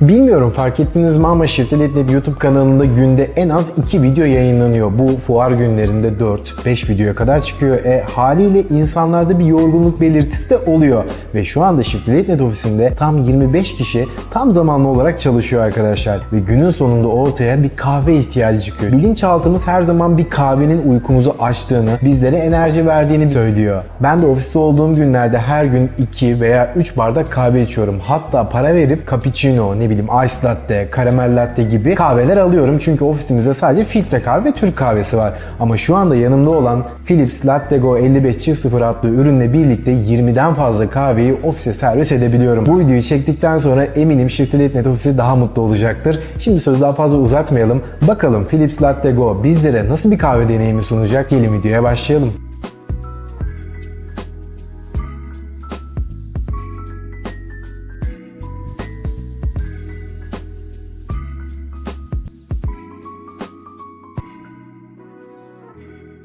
Bilmiyorum fark ettiniz mi ama Shifted YouTube kanalında günde en az 2 video yayınlanıyor. Bu fuar günlerinde 4-5 videoya kadar çıkıyor. E, haliyle insanlarda bir yorgunluk belirtisi de oluyor. Ve şu anda Shifted ofisinde tam 25 kişi tam zamanlı olarak çalışıyor arkadaşlar. Ve günün sonunda ortaya bir kahve ihtiyacı çıkıyor. Bilinçaltımız her zaman bir kahvenin uykumuzu açtığını, bizlere enerji verdiğini söylüyor. Ben de ofiste olduğum günlerde her gün 2 veya 3 bardak kahve içiyorum. Hatta para verip cappuccino, ne bileyim ice latte, karamel latte gibi kahveler alıyorum. Çünkü ofisimizde sadece filtre kahve ve Türk kahvesi var. Ama şu anda yanımda olan Philips Latte Go 5500 adlı ürünle birlikte 20'den fazla kahveyi ofise servis edebiliyorum. Bu videoyu çektikten sonra eminim Shifted ofisi daha mutlu olacaktır. Şimdi sözü daha fazla uzatmayalım. Bakalım Philips Latte Go bizlere nasıl bir kahve deneyimi sunacak? Gelin videoya başlayalım.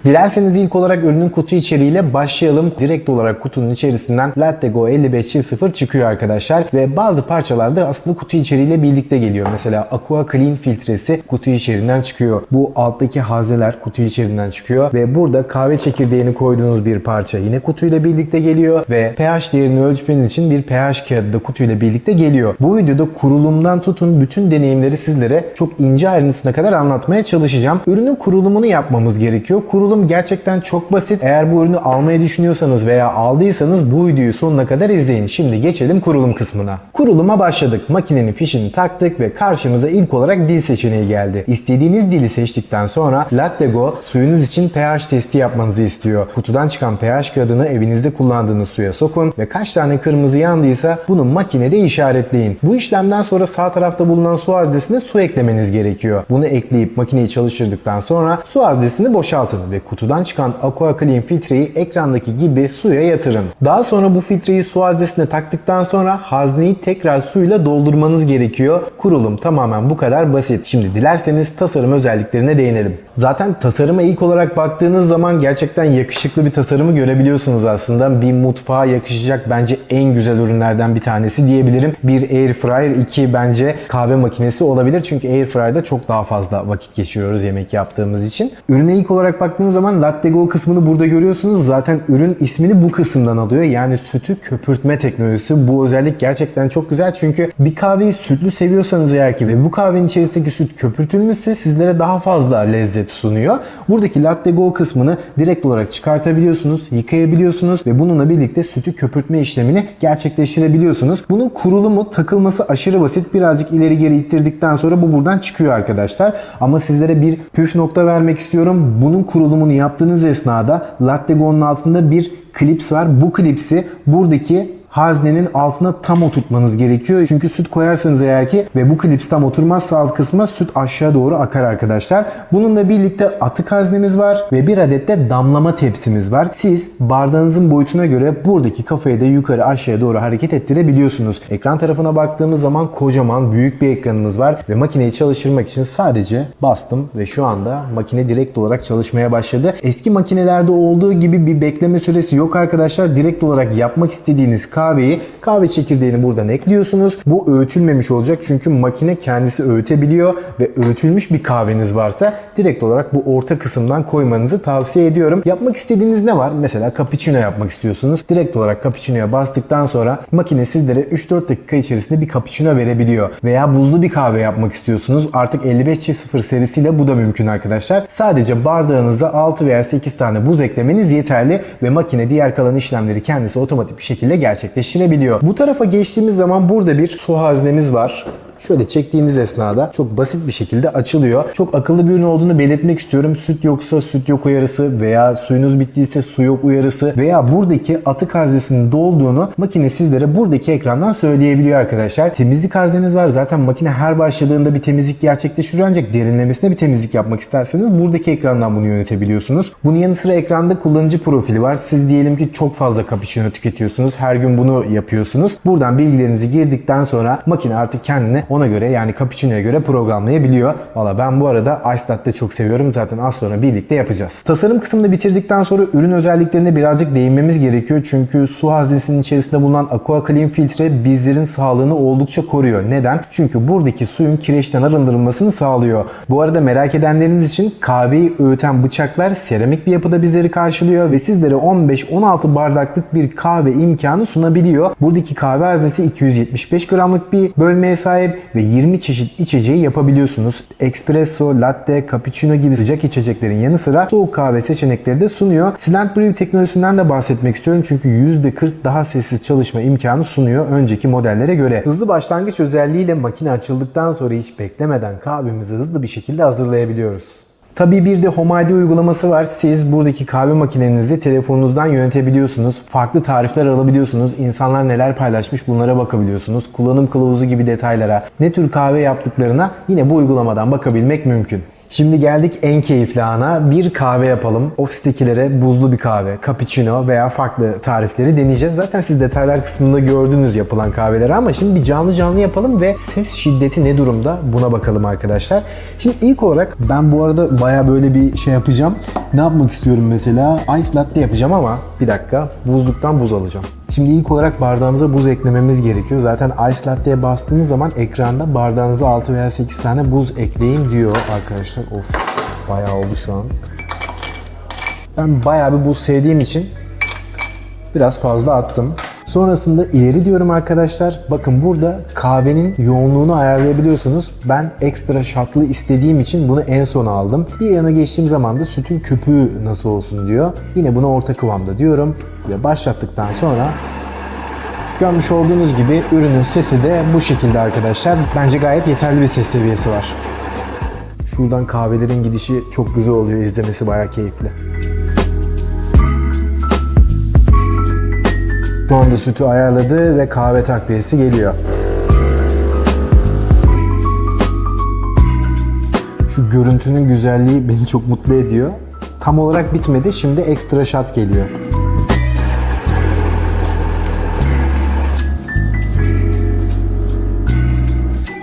Dilerseniz ilk olarak ürünün kutu içeriğiyle başlayalım. Direkt olarak kutunun içerisinden Latte Go 5500 çıkıyor arkadaşlar. Ve bazı parçalar da aslında kutu içeriğiyle birlikte geliyor. Mesela Aqua Clean filtresi kutu içerisinden çıkıyor. Bu alttaki hazeler kutu içerisinden çıkıyor. Ve burada kahve çekirdeğini koyduğunuz bir parça yine kutuyla birlikte geliyor. Ve pH değerini ölçmeniz için bir pH kağıdı da kutuyla birlikte geliyor. Bu videoda kurulumdan tutun bütün deneyimleri sizlere çok ince ayrıntısına kadar anlatmaya çalışacağım. Ürünün kurulumunu yapmamız gerekiyor. Kurulum gerçekten çok basit. Eğer bu ürünü almayı düşünüyorsanız veya aldıysanız bu videoyu sonuna kadar izleyin. Şimdi geçelim kurulum kısmına. Kuruluma başladık. Makinenin fişini taktık ve karşımıza ilk olarak dil seçeneği geldi. İstediğiniz dili seçtikten sonra Latte Go suyunuz için pH testi yapmanızı istiyor. Kutudan çıkan pH kağıdını evinizde kullandığınız suya sokun ve kaç tane kırmızı yandıysa bunu makinede işaretleyin. Bu işlemden sonra sağ tarafta bulunan su haznesine su eklemeniz gerekiyor. Bunu ekleyip makineyi çalıştırdıktan sonra su haznesini boşaltın ve kutudan çıkan Aqua Clean filtreyi ekrandaki gibi suya yatırın. Daha sonra bu filtreyi su haznesine taktıktan sonra hazneyi tekrar suyla doldurmanız gerekiyor. Kurulum tamamen bu kadar basit. Şimdi dilerseniz tasarım özelliklerine değinelim. Zaten tasarıma ilk olarak baktığınız zaman gerçekten yakışıklı bir tasarımı görebiliyorsunuz aslında. Bir mutfağa yakışacak bence en güzel ürünlerden bir tanesi diyebilirim. Bir air fryer, iki bence kahve makinesi olabilir. Çünkü air fryer'da çok daha fazla vakit geçiriyoruz yemek yaptığımız için. Ürüne ilk olarak baktığınız zaman Latte Go kısmını burada görüyorsunuz. Zaten ürün ismini bu kısımdan alıyor. Yani sütü köpürtme teknolojisi. Bu özellik gerçekten çok güzel. Çünkü bir kahveyi sütlü seviyorsanız eğer ki ve bu kahvenin içerisindeki süt köpürtülmüşse sizlere daha fazla lezzet sunuyor. Buradaki Latte Go kısmını direkt olarak çıkartabiliyorsunuz, yıkayabiliyorsunuz ve bununla birlikte sütü köpürtme işlemini gerçekleştirebiliyorsunuz. Bunun kurulumu, takılması aşırı basit. Birazcık ileri geri ittirdikten sonra bu buradan çıkıyor arkadaşlar. Ama sizlere bir püf nokta vermek istiyorum. Bunun kurulumunu yaptığınız esnada Latte Go'nun altında bir klips var. Bu klipsi buradaki haznenin altına tam oturtmanız gerekiyor. Çünkü süt koyarsanız eğer ki ve bu klips tam oturmazsa alt kısma süt aşağı doğru akar arkadaşlar. Bununla birlikte atık haznemiz var ve bir adet de damlama tepsimiz var. Siz bardağınızın boyutuna göre buradaki kafayı da yukarı aşağıya doğru hareket ettirebiliyorsunuz. Ekran tarafına baktığımız zaman kocaman büyük bir ekranımız var ve makineyi çalıştırmak için sadece bastım ve şu anda makine direkt olarak çalışmaya başladı. Eski makinelerde olduğu gibi bir bekleme süresi yok arkadaşlar. Direkt olarak yapmak istediğiniz kahveyi kahve çekirdeğini buradan ekliyorsunuz. Bu öğütülmemiş olacak çünkü makine kendisi öğütebiliyor ve öğütülmüş bir kahveniz varsa direkt olarak bu orta kısımdan koymanızı tavsiye ediyorum. Yapmak istediğiniz ne var? Mesela cappuccino yapmak istiyorsunuz. Direkt olarak cappuccino'ya bastıktan sonra makine sizlere 3-4 dakika içerisinde bir cappuccino verebiliyor. Veya buzlu bir kahve yapmak istiyorsunuz. Artık 55.0 serisiyle bu da mümkün arkadaşlar. Sadece bardağınıza 6 veya 8 tane buz eklemeniz yeterli ve makine diğer kalan işlemleri kendisi otomatik bir şekilde gerçekleştirebiliyor. Bu tarafa geçtiğimiz zaman burada bir su haznemiz var. Şöyle çektiğiniz esnada çok basit bir şekilde açılıyor. Çok akıllı bir ürün olduğunu belirtmek istiyorum. Süt yoksa süt yok uyarısı veya suyunuz bittiyse su yok uyarısı veya buradaki atık haznesinin dolduğunu makine sizlere buradaki ekrandan söyleyebiliyor arkadaşlar. Temizlik haznemiz var. Zaten makine her başladığında bir temizlik gerçekleştiriyor ancak derinlemesine bir temizlik yapmak isterseniz buradaki ekrandan bunu yönetebiliyorsunuz. Bunun yanı sıra ekranda kullanıcı profili var. Siz diyelim ki çok fazla cappuccino tüketiyorsunuz. Her gün bunu yapıyorsunuz. Buradan bilgilerinizi girdikten sonra makine artık kendine ona göre yani cappuccino'ya göre programlayabiliyor. Valla ben bu arada Ice Latte çok seviyorum. Zaten az sonra birlikte yapacağız. Tasarım kısmını bitirdikten sonra ürün özelliklerine birazcık değinmemiz gerekiyor. Çünkü su haznesinin içerisinde bulunan Aqua Clean filtre bizlerin sağlığını oldukça koruyor. Neden? Çünkü buradaki suyun kireçten arındırılmasını sağlıyor. Bu arada merak edenleriniz için kahveyi öğüten bıçaklar seramik bir yapıda bizleri karşılıyor ve sizlere 15-16 bardaklık bir kahve imkanı sunabiliyor. Buradaki kahve haznesi 275 gramlık bir bölmeye sahip ve 20 çeşit içeceği yapabiliyorsunuz. Espresso, latte, cappuccino gibi sıcak içeceklerin yanı sıra soğuk kahve seçenekleri de sunuyor. Silent Brew teknolojisinden de bahsetmek istiyorum çünkü %40 daha sessiz çalışma imkanı sunuyor önceki modellere göre. Hızlı başlangıç özelliğiyle makine açıldıktan sonra hiç beklemeden kahvemizi hızlı bir şekilde hazırlayabiliyoruz. Tabii bir de Home ID uygulaması var. Siz buradaki kahve makinenizi telefonunuzdan yönetebiliyorsunuz. Farklı tarifler alabiliyorsunuz. İnsanlar neler paylaşmış bunlara bakabiliyorsunuz. Kullanım kılavuzu gibi detaylara, ne tür kahve yaptıklarına yine bu uygulamadan bakabilmek mümkün. Şimdi geldik en keyifli ana. Bir kahve yapalım. Ofistekilere buzlu bir kahve, cappuccino veya farklı tarifleri deneyeceğiz. Zaten siz detaylar kısmında gördünüz yapılan kahveleri ama şimdi bir canlı canlı yapalım ve ses şiddeti ne durumda buna bakalım arkadaşlar. Şimdi ilk olarak ben bu arada baya böyle bir şey yapacağım. Ne yapmak istiyorum mesela? Ice latte yapacağım ama bir dakika buzluktan buz alacağım. Şimdi ilk olarak bardağımıza buz eklememiz gerekiyor. Zaten Ice Latte'ye bastığınız zaman ekranda bardağınıza 6 veya 8 tane buz ekleyin diyor arkadaşlar. Of bayağı oldu şu an. Ben bayağı bir buz sevdiğim için biraz fazla attım. Sonrasında ileri diyorum arkadaşlar. Bakın burada kahvenin yoğunluğunu ayarlayabiliyorsunuz. Ben ekstra şatlı istediğim için bunu en sona aldım. Bir yana geçtiğim zaman da sütün köpüğü nasıl olsun diyor. Yine buna orta kıvamda diyorum. Ve başlattıktan sonra görmüş olduğunuz gibi ürünün sesi de bu şekilde arkadaşlar. Bence gayet yeterli bir ses seviyesi var. Şuradan kahvelerin gidişi çok güzel oluyor. izlemesi bayağı keyifli. Şu anda sütü ayarladı ve kahve takviyesi geliyor. Şu görüntünün güzelliği beni çok mutlu ediyor. Tam olarak bitmedi. Şimdi ekstra shot geliyor.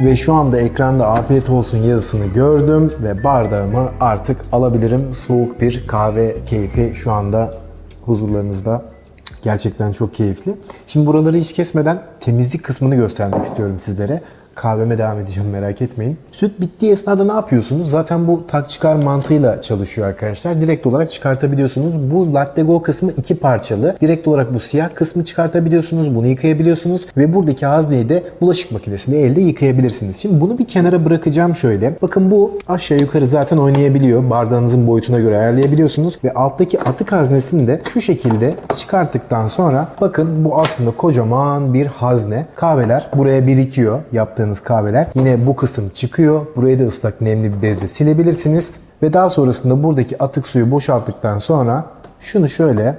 Ve şu anda ekranda afiyet olsun yazısını gördüm ve bardağımı artık alabilirim. Soğuk bir kahve keyfi şu anda huzurlarınızda. Gerçekten çok keyifli. Şimdi buraları hiç kesmeden temizlik kısmını göstermek istiyorum sizlere. Kahveme devam edeceğim merak etmeyin. Süt bittiği esnada ne yapıyorsunuz? Zaten bu tak çıkar mantığıyla çalışıyor arkadaşlar. Direkt olarak çıkartabiliyorsunuz. Bu Latte Go kısmı iki parçalı. Direkt olarak bu siyah kısmı çıkartabiliyorsunuz. Bunu yıkayabiliyorsunuz. Ve buradaki hazneyi de bulaşık makinesinde elde yıkayabilirsiniz. Şimdi bunu bir kenara bırakacağım şöyle. Bakın bu aşağı yukarı zaten oynayabiliyor. Bardağınızın boyutuna göre ayarlayabiliyorsunuz. Ve alttaki atık haznesini de şu şekilde çıkarttıktan sonra bakın bu aslında kocaman bir hazne. Kahveler buraya birikiyor. Yaptığınız kahveler. Yine bu kısım çıkıyor. Burayı da ıslak nemli bir bezle silebilirsiniz. Ve daha sonrasında buradaki atık suyu boşalttıktan sonra şunu şöyle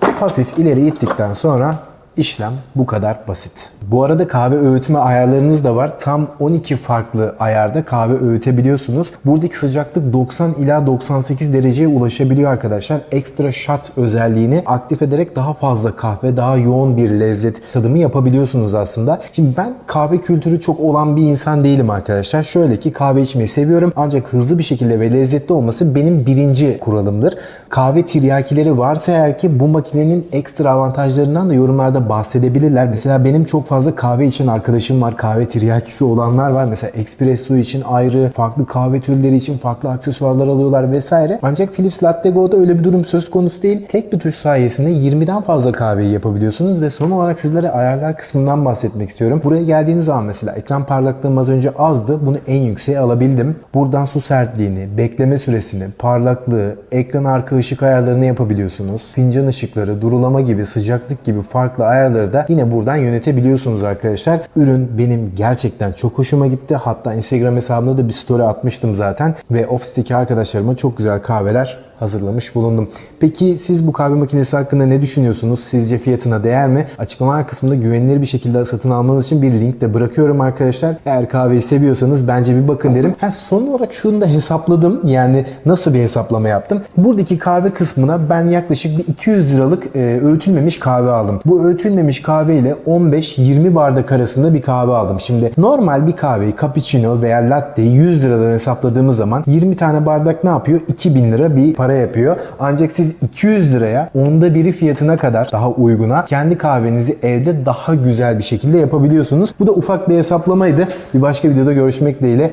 hafif ileri ittikten sonra işlem bu kadar basit. Bu arada kahve öğütme ayarlarınız da var. Tam 12 farklı ayarda kahve öğütebiliyorsunuz. Buradaki sıcaklık 90 ila 98 dereceye ulaşabiliyor arkadaşlar. Ekstra shot özelliğini aktif ederek daha fazla kahve, daha yoğun bir lezzet tadımı yapabiliyorsunuz aslında. Şimdi ben kahve kültürü çok olan bir insan değilim arkadaşlar. Şöyle ki kahve içmeyi seviyorum ancak hızlı bir şekilde ve lezzetli olması benim birinci kuralımdır. Kahve tiryakileri varsa eğer ki bu makinenin ekstra avantajlarından da yorumlarda bahsedebilirler. Mesela benim çok fazla kahve için arkadaşım var. Kahve tiryakisi olanlar var. Mesela espresso için ayrı, farklı kahve türleri için farklı aksesuarlar alıyorlar vesaire. Ancak Philips Latte Go'da öyle bir durum söz konusu değil. Tek bir tuş sayesinde 20'den fazla kahveyi yapabiliyorsunuz ve son olarak sizlere ayarlar kısmından bahsetmek istiyorum. Buraya geldiğiniz zaman mesela ekran parlaklığım az önce azdı. Bunu en yükseğe alabildim. Buradan su sertliğini, bekleme süresini, parlaklığı, ekran arka ışık ayarlarını yapabiliyorsunuz. Fincan ışıkları, durulama gibi, sıcaklık gibi farklı ayarları da yine buradan yönetebiliyorsunuz arkadaşlar. Ürün benim gerçekten çok hoşuma gitti. Hatta Instagram hesabımda da bir story atmıştım zaten ve ofisteki arkadaşlarıma çok güzel kahveler hazırlamış bulundum. Peki siz bu kahve makinesi hakkında ne düşünüyorsunuz? Sizce fiyatına değer mi? Açıklamalar kısmında güvenilir bir şekilde satın almanız için bir link de bırakıyorum arkadaşlar. Eğer kahveyi seviyorsanız bence bir bakın derim. Ha, son olarak şunu da hesapladım. Yani nasıl bir hesaplama yaptım? Buradaki kahve kısmına ben yaklaşık bir 200 liralık e, öğütülmemiş kahve aldım. Bu öğütülmemiş kahve ile 15-20 bardak arasında bir kahve aldım. Şimdi normal bir kahveyi cappuccino veya latte'yi 100 liradan hesapladığımız zaman 20 tane bardak ne yapıyor? 2000 lira bir para yapıyor. Ancak siz 200 liraya onda biri fiyatına kadar daha uyguna kendi kahvenizi evde daha güzel bir şekilde yapabiliyorsunuz. Bu da ufak bir hesaplamaydı. Bir başka videoda görüşmek dileğiyle.